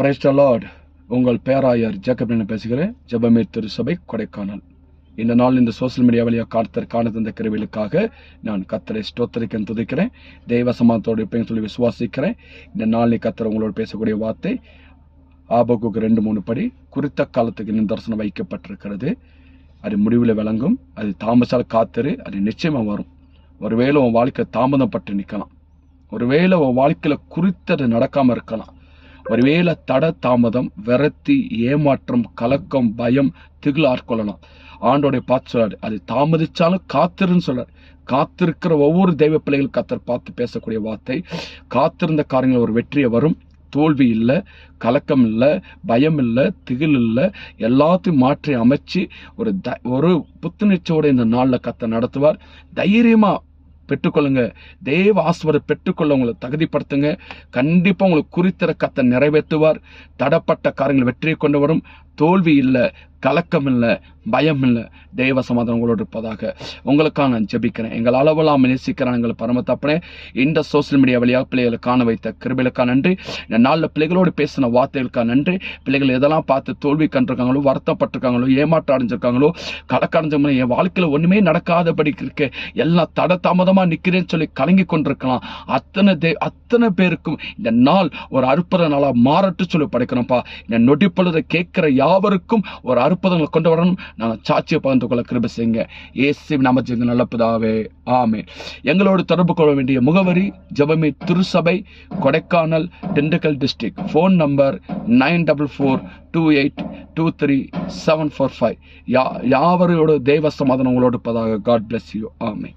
Price Lord உங்கள் பேராயர் Jacob பேசுகிறேன். ஜபமீர் திருசபை கொடைக்கானல். இந்த நாள் இந்த சோசியல் மீடியா வழியாக காத்தர் காண தந்த கருவிகளுக்காக நான் கத்தரை ஸ்தோத்தரிக்க துதிக்கிறேன். தெய்வ சமாதத்தோடு இருப்பேன்னு சொல்லி விசுவாசிக்கிறேன். இந்த நாள் நீ கத்தர் உங்களோட பேசக்கூடிய வார்த்தை ஆபகுக்கு ரெண்டு மூணு படி குறித்த காலத்துக்கு நிதர்சனம் தரிசனம் வைக்கப்பட்டிருக்கிறது. அது முடிவில் விளங்கும். அது தாமசால் காத்திரு. அது நிச்சயமாக வரும். ஒருவேளை உன் வாழ்க்கை தாமதப்பட்டு நிற்கலாம். ஒருவேளை உன் வாழ்க்கையில் குறித்தது நடக்காமல் இருக்கலாம். ஒருவேளை தட தாமதம் விரத்தி ஏமாற்றம் கலக்கம் பயம் திகில் ஆட்கொள்ளலாம் ஆண்டோடைய பார்த்து சொல்றாரு அது தாமதிச்சாலும் காத்திருன்னு சொல்றாரு. காத்திருக்கிற ஒவ்வொரு தெய்வ பிள்ளைகள் கத்தர் பார்த்து பேசக்கூடிய வார்த்தை. காத்திருந்த காரியங்கள் ஒரு வெற்றியை வரும். தோல்வி இல்லை கலக்கம் இல்லை பயம் இல்லை திகில் இல்லை. எல்லாத்தையும் மாற்றி அமைச்சு ஒரு த ஒரு புத்துணர்ச்சியோட இந்த நாளில் கத்தை நடத்துவார். தைரியமாக பெற்றுக்கொள்ளுங்க. தேவ ஆசிர்வாதம் பெற்றுக்கொள்ள உங்களை தகுதிப்படுத்துங்க. கண்டிப்பாக உங்களுக்கு குறித்திற கத்தை நிறைவேற்றுவார். தடப்பட்ட காரியங்கள் வெற்றியை கொண்டு வரும். தோல்வி இல்லை கலக்கம் இல்லை பயம் இல்லை தெய்வ சமாதானம் உங்களோடு இருப்பதாக உங்களுக்காக நான் ஜெபிக்கிறேன். எங்கள் அளவெல்லாம் நேசிக்கிறேன் எங்கள் பரம தப்பனே இந்த சோசியல் மீடியா வழியாக பிள்ளைகளை காண வைத்த கிருபிலுக்கா நன்றி. இந்த நாளில் பிள்ளைகளோடு பேசின வார்த்தைகளுக்காக நன்றி. பிள்ளைகள் எதெல்லாம் பார்த்து தோல்வி கண்டிருக்காங்களோ வருத்தப்பட்டிருக்காங்களோ ஏமாற்றம் அடைஞ்சிருக்காங்களோ கலக்கடைஞ்சவங்களோ என் வாழ்க்கையில் ஒன்றுமே நடக்காதபடி இருக்கு. எல்லாம் தட தாமதமாக நிற்கிறேன்னு சொல்லி கலங்கி கொண்டிருக்கலாம். அத்தனை தே அத்தனை பேருக்கும் இந்த நாள் ஒரு அற்புத நாளாக மாறட்டு சொல்லி படைக்கிறோம்ப்பா இந்த நொடிப்பொழுதை கேட்குற யார் யாவருக்கும் ஒரு அற்புதங்களை கொண்டு வரணும் நாங்கள் சாட்சியை பகிர்ந்து கொள்ள கிருப செய்யுங்க. ஏசி நமச்சிங்க நல்லப்பதாவே ஆமே எங்களோடு தொடர்பு கொள்ள வேண்டிய முகவரி ஜபமி திருசபை Kodaikanal Dindigul district phone number nine double four two eight two three seven four five யா யாவரோட தெய்வ சமாதானம் உங்களோடு இருப்பதாக காட் பிளஸ் யூ ஆமே